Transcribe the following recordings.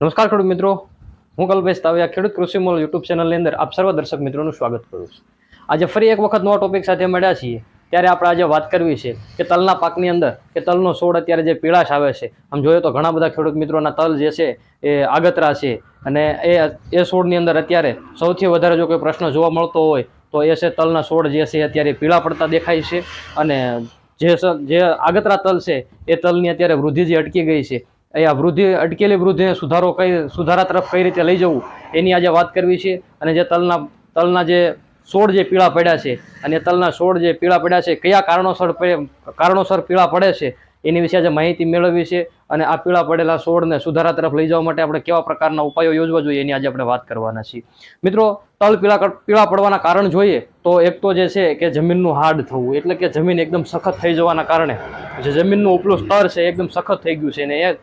નમસ્કાર ખેડૂત મિત્રો. હું કલ્પેશ તાવ્યા, ખેડૂત કૃષિ મોલ યુટ્યુબ ચેનલની અંદર આપ સર્વ દર્શક મિત્રોનું સ્વાગત કરું છું. આજે ફરી એક વખત નવા ટોપિક સાથે મળ્યા છીએ. ત્યારે આપણે આજે વાત કરવી છે કે તલના પાકની અંદર, કે તલનો છોડ અત્યારે જે પીળાશ આવે છે. આમ જોઈએ તો ઘણા બધા ખેડૂત મિત્રોના તલ જે છે એ આગતરા છે અને એ એ છોડની અંદર અત્યારે સૌથી વધારે જો કોઈ પ્રશ્ન જોવા મળતો હોય, તો એ છે તલના છોડ જે છે અત્યારે પીળા પડતા દેખાય છે અને જે જે આગતરા તલ છે એ તલની અત્યારે વૃદ્ધિ જે અટકી ગઈ છે. આ વૃદ્ધિ, અટકેલી વૃદ્ધિને સુધારો કઈ, સુધારા તરફ કઈ રીતે લઈ જવું, એની આજે વાત કરવી છે. અને જે તલના તલના જે છોડ જે પીળા પડ્યા છે, અને તલના છોડ જે પીળા પડ્યા છે, કયા કારણોસર કારણોસર પીળા પડે છે, એની વિશે આજે માહિતી મેળવવી છે. અને આ પીળા પડેલા છોડને સુધારા તરફ લઈ જવા માટે આપણે કેવા પ્રકારના ઉપાયો યોજવા જોઈએ એની આજે આપણે વાત કરવાના છીએ. મિત્રો, તલ પીળા પીળા પડવાના કારણ જોઈએ તો એક તો જે છે કે જમીનનું હાર્ડ થવું, એટલે કે જમીન એકદમ સખત થઈ જવાના કારણે, જે જમીનનું ઉપલું સ્તર છે એકદમ સખત થઈ ગયું છે. અને એ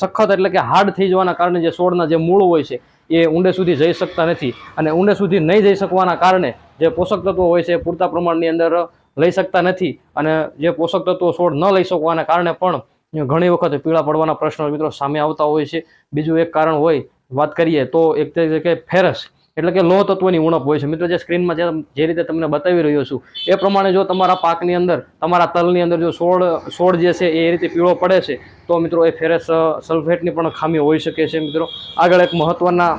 સખત એટલે કે હાર્ડ થઈ જવાના કારણે જે છોડના જે મૂળ હોય છે, એ ઊંડે સુધી જઈ શકતા નથી. અને ઊંડે સુધી નહીં જઈ શકવાના કારણે જે પોષક તત્વો હોય છે એ પૂરતા પ્રમાણની અંદર લઈ શકતા નથી અને જે પોષક તત્વો છોડ ન લઈ શકવાના કારણે પણ ઘણી વખત પીળા પડવાના પ્રશ્નો મિત્રો સામે આવતા હોય છે. બીજું એક કારણ હોય, વાત કરીએ તો એક તે ફેરસ. એટલે કે લોહ તત્વની ઉણપ હોય છે. મિત્રો, જે સ્ક્રીનમાં જે રીતે તમને બતાવી રહ્યો છું, એ પ્રમાણે જો તમારા પાકની અંદર, તમારા તલની અંદર જો છોડ છોડ જે છે એ રીતે પીળો પડે છે, તો મિત્રો એ ફેરસ સલ્ફેટની પણ ખામી હોઈ શકે છે, મિત્રો. આગળ એક મહત્ત્વના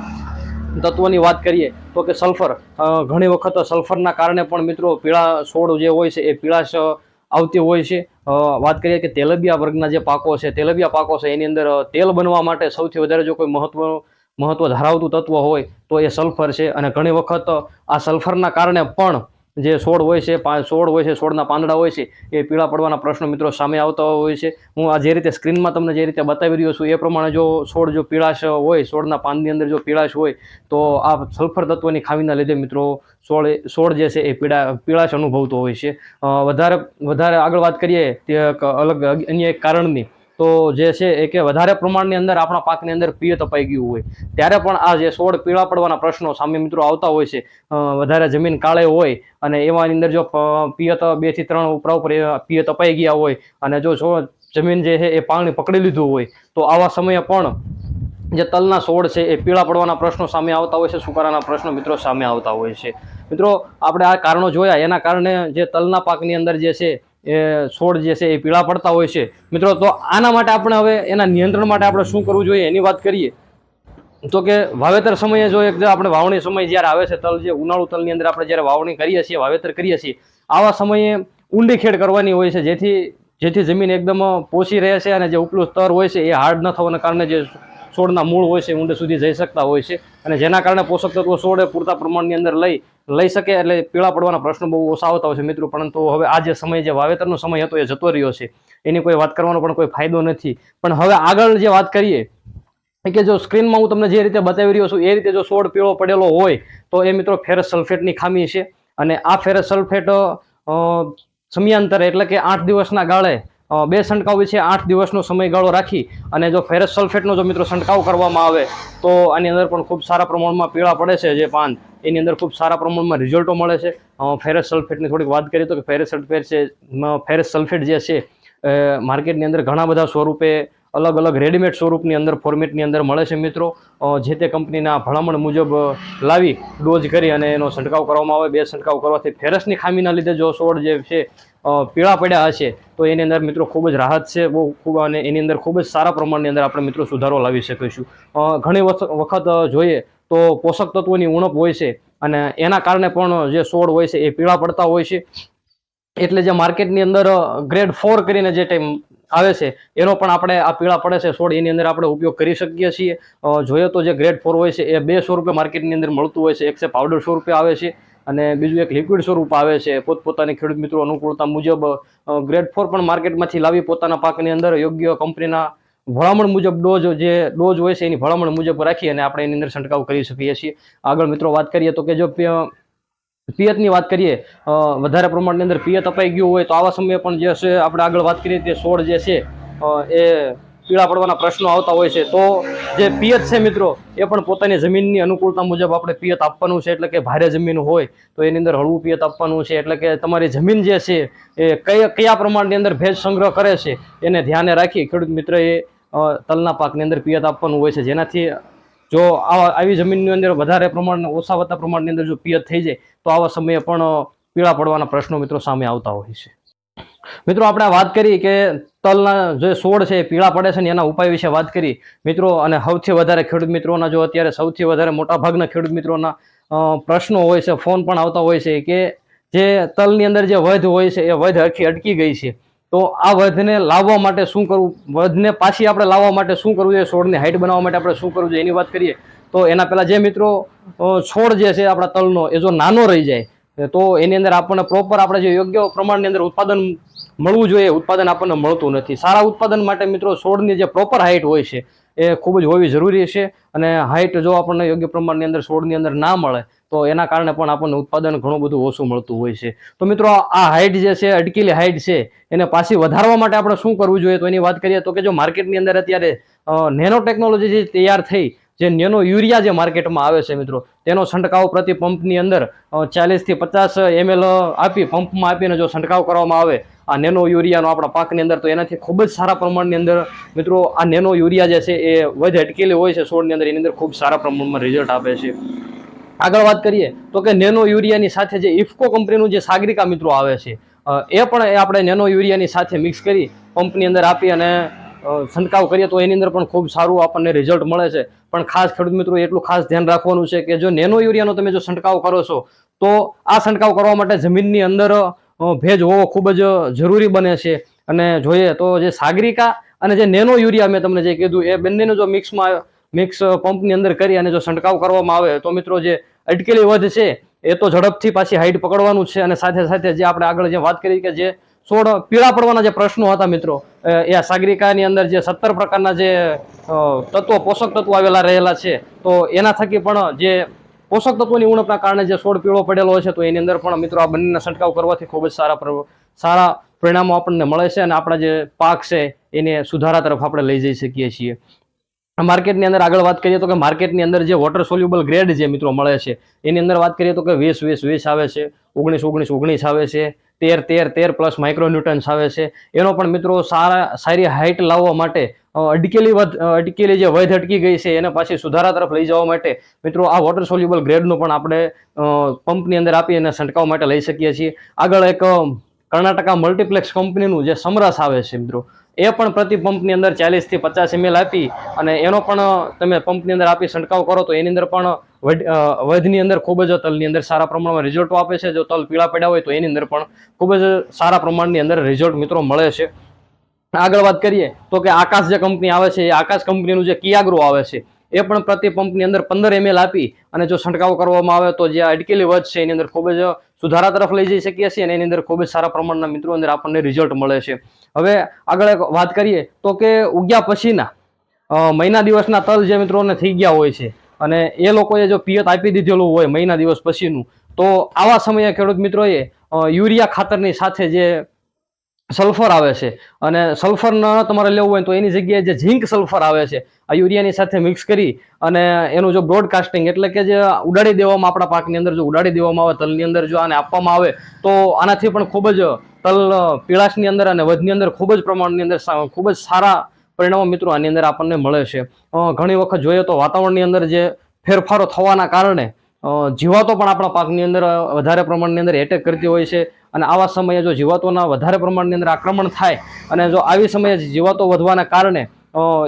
તત્વોની વાત કરીએ, તો કે સલ્ફર. ઘણી વખત સલ્ફરના કારણે પણ મિત્રો પીળા છોડ જે હોય છે એ પીળાશ આવતી હોય છે. વાત કરીએ કે તેલબિયા વર્ગના જે પાકો છે, તેલબિયા પાકો છે, એની અંદર તેલ બનવા માટે સૌથી વધારે જો કોઈ મહત્વ મહત્વ ધરાવતું તત્વ હોય તો એ સલ્ફર છે અને ઘણી વખત આ સલ્ફરના કારણે પણ જે છોડ હોય છે છોડ હોય છે, છોડના પાંદડા હોય છે, એ પીળા પડવાના પ્રશ્નો મિત્રો સામે આવતા હોય છે. હું આ જે રીતે સ્ક્રીનમાં તમને જે રીતે બતાવી રહ્યો છું એ પ્રમાણે જો છોડ જો પીળાશ હોય, છોડના પાનની અંદર જો પીળાશ હોય, તો આ સલ્ફર તત્વની ખામીના લીધે મિત્રો છોડ છોડ જે છે એ પીળા, પીળાશ અનુભવતો હોય છે. વધારે વધારે આગળ વાત કરીએ તે એક અલગ અન્ય એક કારણની. તો જે છે એ કે વધારે પ્રમાણની અંદર આપણા પાકની અંદર પિયત અપાઈ ગયું હોય. ત્યારે પણ આ જે છોડ પીળા પડવાના પ્રશ્નો સામે મિત્રો આવતા હોય છે વધારે જમીન કાળે હોય અને એવાની અંદર જો પિયત બેથી ત્રણ ઉપરા ઉપર પિયત અપાઈ ગયા હોય અને જો જમીન જે છે એ પાણી પકડી લીધું હોય, તો આવા સમયે પણ જે તલના છોડ છે એ પીળા પડવાના પ્રશ્નો સામે આવતા હોય છે, સુકારાના પ્રશ્નો મિત્રો સામે આવતા હોય છે. મિત્રો, આપણે આ કારણો જોયા, એના કારણે જે તલના પાકની અંદર જે છે એ છોડ જે છે એ પીળા પડતા હોય છે. મિત્રો, તો આના માટે આપણે હવે એના નિયંત્રણ માટે આપણે શું કરવું જોઈએ એની વાત કરીએ. તો કે વાવેતર સમયે જો એક આપણે વાવણી સમય જ્યારે આવે છે, તલ જે ઉનાળુ તલની અંદર આપણે જ્યારે વાવણી કરીએ છીએ, વાવેતર કરીએ છીએ, આવા સમયે ઊંડી ખેડ કરવાની હોય છે, જેથી જેથી જમીન એકદમ પોષી રહે છે અને જે ઉપલું સ્તર હોય છે એ હાર્ડ ન થવાના કારણે જે છોડના મૂળ હોય છે ઊંડે સુધી જઈ શકતા હોય છે. અને જેના કારણે પોષક તત્વો છોડે પૂરતા પ્રમાણની અંદર લઈ લઈ શકે એટલે પીળા પડવાના પ્રશ્નો બહુ ઓછા આવતા હોય છે મિત્રો. પરંતુ હવે આ જે સમય જે વાવેતરનો સમય હતો એ જતો રહ્યો છે. એની કોઈ વાત કરવાનો પણ કોઈ ફાયદો નથી. પણ હવે આગળ જે વાત કરીએ કે જો સ્ક્રીનમાં હું તમને જે રીતે બતાવી રહ્યો છું, એ રીતે જો સોળ પીળો પડેલો હોય, તો એ મિત્રો ફેરસ સલ્ફેટની ખામી છે. અને આ ફેરસ સલ્ફેટ સમયાંતરે એટલે કે આઠ દિવસના ગાળે બે છંટકાવ છે આઠ દિવસનો સમયગાળો રાખી અને જો ફેરસ સલ્ફેટનો જો મિત્રો છંટકાવ કરવામાં આવે, તો આની અંદર પણ ખૂબ સારા પ્રમાણમાં પીળા પડે છે જે પાન એની અંદર ખૂબ સારા પ્રમાણમાં રિઝલ્ટો મળે છે. ફેરસ સલ્ફેટની થોડીક વાત કરીએ તો કે ફેરસ સલ્ફેટ છે ફેરસ સલ્ફેટ જે છે માર્કેટની અંદર ઘણા બધા સ્વરૂપે અલગ અલગ રેડીમેડ સ્વરૂપની અંદર ફોર્મેટની અંદર મળે છે મિત્રો. જે તે કંપનીના ભલામણ મુજબ લાવી ડોઝ કરી અને એનો છંટકાવ કરવામાં આવે. બે છંટકાવ કરવાથી ફેરસની ખામીના લીધે જો છોડ જે છે પીળા પડ્યા હશે, તો એની અંદર મિત્રો ખૂબ જ રાહત છે. બહુ ખૂબ અને એની અંદર ખૂબ જ સારા પ્રમાણની અંદર આપણે મિત્રો સુધારો લાવી શકીશું. ઘણી વખત જોઈએ તો પોષક તત્વોની ઉણપ હોય છે અને એના કારણે પણ જે છોડ હોય છે એ પીળા પડતા હોય છે. એટલે જે માર્કેટની અંદર ગ્રેડ ફોર કરીને જે ટાઈમ આવે છે, એનો પણ આપણે આ પીળા પડે છે છોડ એની અંદર આપણે ઉપયોગ કરી શકીએ છીએ. જોઈએ તો જે ગ્રેડ ફોર હોય છે એ બે સ્વરૂપે માર્કેટની અંદર મળતું હોય છે, એક છે પાવડર સ્વરૂપે આવે છે અને બીજું એક લિક્વિડ સ્વરૂપ આવે છે. પોતપોતાની ખેડૂત મિત્રો અનુકૂળતા મુજબ ગ્રેડ ફોર પણ માર્કેટમાંથી લાવી પોતાના પાકની અંદર યોગ્ય કંપનીના ભલામણ મુજબ ડોઝ જે ડોઝ હોય છે એની ભલામણ મુજબ રાખી અને આપણે એની અંદર છંટકાવ કરી શકીએ છીએ. આગળ મિત્રો વાત કરીએ તો કે જો પિયતની વાત કરીએ વધારે પ્રમાણની અંદર પિયત અપાઈ ગયું હોય તો આવા સમયે પણ જે છે આપણે આગળ વાત કરીએ તે છોડ જે છે એ પીળા પડવાના પ્રશ્નો આવતા હોય છે. તો જે પિયત છે મિત્રો એ પણ પોતાની જમીનની અનુકૂળતા મુજબ આપણે પિયત આપવાનું છે. એટલે કે ભારે જમીન હોય તો એની અંદર હળવું પિયત આપવાનું છે. એટલે કે તમારી જમીન જે છે એ કયા કયા પ્રમાણની અંદર ભેજ સંગ્રહ કરે છે એને ધ્યાને રાખી ખેડૂત મિત્રએ અ, તલના પાકની અંદર પિયત આપવાનું હોય છે. જેનાથી જો આવા જમીનની અંદર વધારે પ્રમાણ, ઓછા વધતા પ્રમાણની અંદર જો પિયત થઈ જાય, તો આવા સમયે પણ પીળા પડવાના પ્રશ્નો મિત્રો સામે આવતા હોય છે. મિત્રો, આપણે વાત કરી કે તલના જે છોડ છે પીળા પડે છે ને એના ઉપાય વિશે વાત કરી. મિત્રો, અને સૌથી વધારે ખેડૂત મિત્રોના જો અત્યારે સૌથી વધારે મોટા ભાગના ખેડૂત મિત્રોના પ્રશ્નો હોય છે, ફોન પણ આવતા હોય છે કે જે તલની અંદર જે વધ હોય છે, એ વધ અટકી અટકી ગઈ છે. તો આ વધને લાવવા માટે શું કરવું? વધને પાછી આપણે લાવવા માટે શું કરવું જોઈએ? છોડની હાઈટ બનાવવા માટે આપણે શું કરવું જોઈએ? એની વાત કરીએ તો એના પહેલાં જે મિત્રો છોડ જે છે આપણા તલનો, એ જો નાનો રહી જાય તો એની અંદર આપણને પ્રોપર આપણે જે યોગ્ય પ્રમાણની અંદર ઉત્પાદન મળવું જોઈએ. ઉત્પાદન આપણને મળતું નથી. સારા ઉત્પાદન માટે મિત્રો, છોડની જે પ્રોપર હાઈટ હોય છે, એ ખૂબ જ હોવી જરૂરી છે. અને હાઈટ જો આપણને યોગ્ય પ્રમાણની અંદર છોડની અંદર ના મળે તો એના કારણે પણ આપણને ઉત્પાદન ઘણું બધું ઓછું મળતું હોય છે. તો મિત્રો, આ હાઇટ જે છે, અટકેલી હાઇટ છે, એને પાછી વધારવા માટે આપણે શું કરવું જોઈએ? તો એની વાત કરીએ તો કે જો માર્કેટની અંદર અત્યારે નેનો ટેકનોલોજી જે તૈયાર થઈ, જે નેનો યુરિયા જે માર્કેટમાં આવે છે મિત્રો, તેનો છંટકાવ પ્રતિ પંપની અંદર ચાલીસથી પચાસ એમએલ આપી, પંપમાં આપીને જો છંટકાવ કરવામાં આવે, આ નેનો યુરિયાનો આપણા પાકની અંદર, તો એનાથી ખૂબ જ સારા પ્રમાણની અંદર, મિત્રો, આ નેનો યુરિયા જે છે, એ વધ અટકેલી હોય છે છોડની અંદર, એની અંદર ખૂબ સારા પ્રમાણમાં રિઝલ્ટ આપે છે. આગળ વાત કરીએ તો કે નેનો યુરિયાની સાથે જે ઇફકો કંપનીનું જે સાગરિકા મિત્રો આવે છે એ પણ આપણે નેનો યુરિયાની સાથે મિક્સ કરી પંપની અંદર આપી અને છંટકાવ કરીએ તો એની અંદર પણ ખૂબ સારું આપણને રિઝલ્ટ મળે છે. પણ ખાસ ખેડૂત મિત્રો, એટલું ખાસ ધ્યાન રાખવાનું છે કે જો નેનો યુરિયાનો તમે જો છંટકાવ કરો છો, તો આ છંટકાવ કરવા માટે જમીનની અંદર ભેજ હોવો ખૂબ જ જરૂરી બને છે. અને જોઈએ તો જે સાગરિકા અને જે નેનો યુરિયા મેં તમને જે કીધું, એ બંનેનું જો મિક્સમાં મિક્સ પંપની અંદર કરી અને જો છંટકાવ કરવામાં આવે તો મિત્રો જે અટકેલી વધ છે, એ તો ઝડપથી પાછી હાઈટ પકડવાનું છે અને સાથે સાથે જે આપણે આગળ જે વાત કરી કે જે છોડ પીળા પડવાના જે પ્રશ્નો હતા મિત્રો એ સાગરિકાની અંદર જે સત્તર પ્રકારના જે તત્વો, પોષક તત્વો આવેલા રહેલા છે, તો એના થકી પણ જે પોષક તત્વોની ઉણપના કારણે જે છોડ પીળો પડેલો છે, તો એની અંદર પણ મિત્રો આ બંનેના છંટકાવ કરવાથી ખૂબ જ સારા સારા પરિણામો આપણને મળે છે અને આપણા જે પાક છે, એને સુધારા તરફ આપણે લઈ જઈ શકીએ છીએ. માર્કેટની અંદર આગળ વાત કરીએ તો કે માર્કેટની અંદર જે વોટર સોલ્યુબલ ગ્રેડ જે મિત્રો મળે છે, એની અંદર વાત કરીએ તો કે વીસ વીસ વીસ આવે છે, ઓગણીસ ઓગણીસ ઓગણીસ આવે છે, તેર તેર તેર પ્લસ માઇક્રોન્યુટન્સ આવે છે. એનો પણ મિત્રો સારા, સારી હાઇટ લાવવા માટે અટકેલી વધ અટકેલી જે વધ અટકી ગઈ છે, એને પાછી સુધારા તરફ લઈ જવા માટે મિત્રો આ વોટર સોલ્યુબલ ગ્રેડનું પણ આપણે પંપની અંદર આપી અને છંટકાવ માટે લઈ શકીએ છીએ. આગળ એક કર્ણાટકા મલ્ટીપ્લેક્સ કંપનીનું જે સમરસ આવે છે મિત્રો એ પણ પ્રતિ પંપની અંદર ચાલીસથી પચાસ એમએલ આપી અને એનો પણ તમે પંપની અંદર આપી છંટકાવ કરો તો એની અંદર પણ વધની અંદર ખૂબ જ તલની અંદર સારા પ્રમાણમાં રિઝલ્ટો આપે છે. જો તલ પીળા પડ્યા હોય તો એની અંદર પણ ખૂબ જ સારા પ્રમાણની અંદર રિઝલ્ટ મિત્રો મળે છે. આગળ વાત કરીએ તો કે આકાશ જે કંપની આવે છે એ આકાશ કંપનીનું જે કિયાગ્રો આવે છે એ પણ પ્રતિ પંપની અંદર પંદર એમએલ આપી અને જો છંટકાવ કરવામાં આવે તો જે અટકેલી વધ છે એની અંદર ખૂબ જ સુધારા તરફ લઈ જઈ શકીએ છીએ અને એની અંદર ખૂબ જ સારા પ્રમાણના મિત્રો અંદર આપણને રિઝલ્ટ મળે છે. હવે આગળ વાત કરીએ તો કે ઉગ્યા પછીના મહિના દિવસના તલ જે મિત્રોને થઈ ગયા હોય છે અને એ લોકોએ જો પિયત આપી દીધેલું હોય મહિના દિવસ પછીનું, તો આવા સમયે ખેડૂત મિત્રોએ યુરિયા ખાતરની સાથે જે સલ્ફર આવે છે. અને સલ્ફર ન તમારે લેવું હોય તો એની જગ્યાએ જે ઝીંક સલ્ફર આવે છે, આ યુરિયાની સાથે મિક્સ કરી અને એનું જો બ્રોડકાસ્ટિંગ એટલે કે જે ઉડાડી દેવામાં આપણા પાકની અંદર જો ઉડાડી દેવામાં આવે, તલની અંદર જો આને આપવામાં આવે, તો આનાથી પણ ખૂબ જ તલ પીળાશની અંદર અને વધની અંદર ખૂબ જ પ્રમાણની અંદર ખૂબ જ સારા પરિણામો મિત્રો આની અંદર આપણને મળે છે. ઘણી વખત જોઈએ તો વાતાવરણની અંદર જે ફેરફારો થવાના કારણે જીવાતો પણ આપણા પાકની અંદર વધારે પ્રમાણની અંદર એટેક કરતી હોય છે. અને આવા સમયે જો જીવાતોના વધારે પ્રમાણની અંદર આક્રમણ થાય અને જો આવી સમયે જીવાતો વધવાના કારણે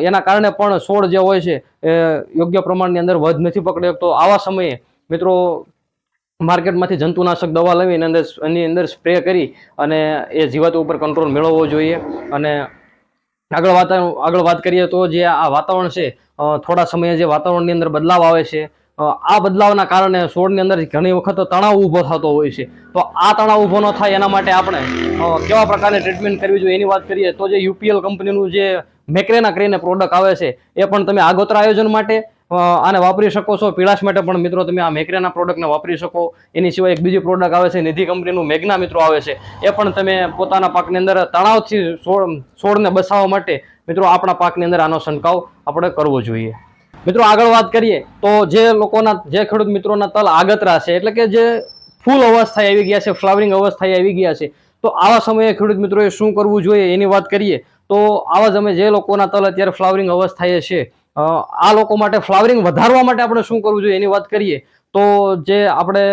એના કારણે પણ છોડ જે હોય છે, એ યોગ્ય પ્રમાણની અંદર વધ નથી પકડી. શકતો આવા સમયે મિત્રો માર્કેટમાંથી જંતુનાશક દવા લાવીને અંદર, એની અંદર સ્પ્રે કરી અને એ જીવાતો ઉપર કંટ્રોલ મેળવવો જોઈએ. અને આગળ વાત આગળ વાત કરીએ તો જે આ વાતાવરણ છે થોડા સમયે જે વાતાવરણની અંદર બદલાવ આવે છે આ બદલાવના કારણે છોડની અંદર ઘણી વખત તણાવ ઊભો થતો હોય છે. તો આ તણાવ ઊભો ન થાય એના માટે આપણે કેવા પ્રકારની ટ્રીટમેન્ટ કરવી જોઈએ એની વાત કરીએ, તો જે યુપીએલ કંપનીનું જે મેક્રેના કરીને પ્રોડક્ટ આવે છે, એ પણ તમે આગોતરા આયોજન માટે આને વાપરી શકો છો. પીળાશ માટે પણ મિત્રો તમે આ મેક્રેના પ્રોડક્ટને વાપરી શકો. એની સિવાય એક બીજી પ્રોડક્ટ આવે છે, નિધિ કંપનીનું મેઘના મિત્રો આવે છે. એ પણ તમે પોતાના પાકની અંદર તણાવથી છોડ, છોડને બસાવવા માટે મિત્રો આપણા પાકની અંદર આનો છંટકાવ આપણે કરવો જોઈએ. મિત્રો આગળ વાત કરીએ તો જે લોકોના, જે ખેડૂત મિત્રોના તલ આગતરા છે, એટલે કે જે ફૂલ અવસ્થાએ આવી ગયા છે, ફ્લાવરિંગ અવસ્થાએ આવી ગયા છે, તો આવા સમયે ખેડૂત મિત્રોએ શું કરવું જોઈએ એની વાત કરીએ, તો આવા સમયે જે લોકોના તલ અત્યારે ફ્લાવરિંગ અવસ્થાએ છે આ લોકો માટે ફ્લાવરિંગ વધારવા માટે આપણે શું કરવું જોઈએ એની વાત કરીએ, તો જે આપણે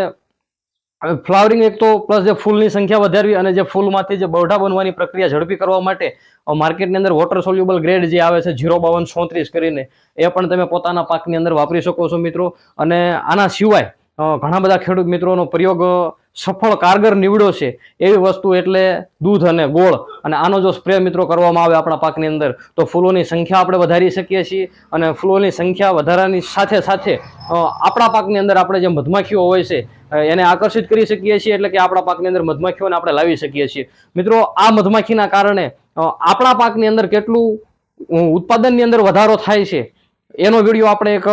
ફ્લાવરિંગ એક તો પ્લસ જે ફૂલની સંખ્યા વધારવી અને જે ફૂલમાંથી જે બરઢા બનવાની પ્રક્રિયા ઝડપી કરવા માટે માર્કેટની અંદર વોટર સોલ્યુબલ ગ્રેડ જે આવે છે જીરો બાવન ચોત્રીસ કરીને, એ પણ તમે પોતાના પાકની અંદર વાપરી શકો છો મિત્રો. અને આના સિવાય ઘણા બધા ખેડૂત મિત્રોનો પ્રયોગ સફળ કારગર નીવડ્યો છે, એવી વસ્તુ એટલે દૂધ અને ગોળ. અને આનો જો સ્પ્રે મિત્રો કરવામાં આવે આપણા પાકની અંદર, તો ફૂલોની સંખ્યા આપણે વધારી શકીએ છીએ અને ફૂલોની સંખ્યા વધારાની સાથે સાથે આપણા પાકની અંદર આપણે જે મધમાખીઓ હોય છે એને આકર્ષિત કરી શકીએ છીએ એટલે કે આપણા પાકની અંદર મધમાખીઓને આપણે લાવી શકીએ છીએ. મિત્રો, આ મધમાખીના કારણે આપણા પાકની અંદર કેટલું ઉત્પાદનની અંદર વધારો થાય છે, એનો વીડિયો આપણે એક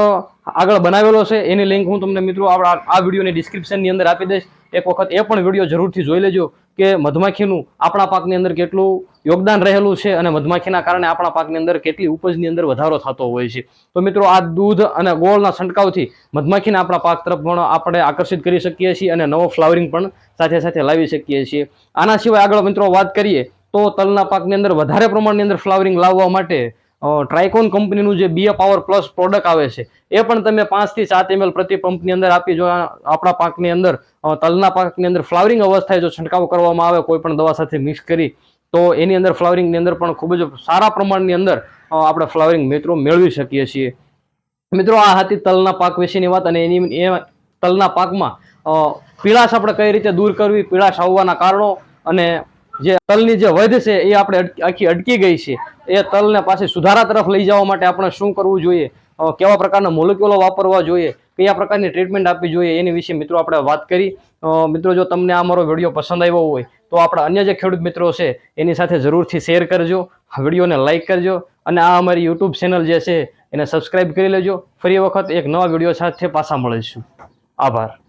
આગળ બનાવેલો છે. એની લિંક હું તમને મિત્રો આ વિડીયોની ડિસ્ક્રિપ્શનની અંદર આપી દઈશ. એક વખત એ પણ વીડિયો જરૂરથી જોઈ લેજો કે મધમાખીનું આપણા પાકની અંદર કેટલું યોગદાન રહેલું છે અને મધમાખીના કારણે આપણા પાકની અંદર કેટલી ઉપજની અંદર વધારો થતો હોય છે. તો મિત્રો, આ દૂધ અને ગોળના છંટકાવથી મધમાખીને આપણા પાક તરફ પણ આપણે આકર્ષિત કરી શકીએ છીએ અને નવો ફ્લાવરિંગ પણ સાથે સાથે લાવી શકીએ છીએ. આના સિવાય આગળ મિત્રો વાત કરીએ તો તલના પાકની અંદર વધારે પ્રમાણની અંદર ફ્લાવરિંગ લાવવા માટે ટ્રાયકોન કંપનીનું જે બીએ પાવર પ્લસ પ્રોડક્ટ આવે છે, એ પણ તમે પાંચથી સાત એમએલ પ્રતિ પંપની અંદર આપી જો, આપણા પાકની અંદર તલના પાકની અંદર ફ્લાવરિંગ અવસ્થાએ જો છંટકાવ કરવામાં આવે, કોઈ પણ દવા સાથે મિક્સ કરી, તો એની અંદર ફ્લાવરિંગની અંદર પણ ખૂબ જ સારા પ્રમાણની અંદર આપણે ફ્લાવરિંગ મિત્રો મેળવી શકીએ છીએ. મિત્રો, આ હતી તલના પાક વિશેની વાત અને એની, એ તલના પાકમાં પીળાશ આપણે કઈ રીતે દૂર કરવી, પીળાશ આવવાના કારણો અને જે તલની જે વધ છે એ આપણે આખી અટકી ગઈ છે. એ તલને પાછી સુધારા તરફ લઈ જવા માટે આપણે શું કરવું જોઈએ? કેવા પ્રકારના મોલિક્યુલો વાપરવા જોઈએ? કયા પ્રકારની ટ્રીટમેન્ટ આપવી જોઈએ? એની વિશે મિત્રો આપણે વાત કરી. મિત્રો, જો તમને આ મારો વીડિયો પસંદ આવ્યો હોય, તો આપણા અન્ય જે ખેડૂત મિત્રો છે, એની સાથે જરૂરથી શેર કરજો. વિડીયોને લાઇક કરજો અને આ અમારી યુટ્યુબ ચેનલ જે છે, એને સબસ્ક્રાઇબ કરી લેજો. ફરી વખત એક નવા વીડિયો સાથે પાછા મળીશું. આભાર.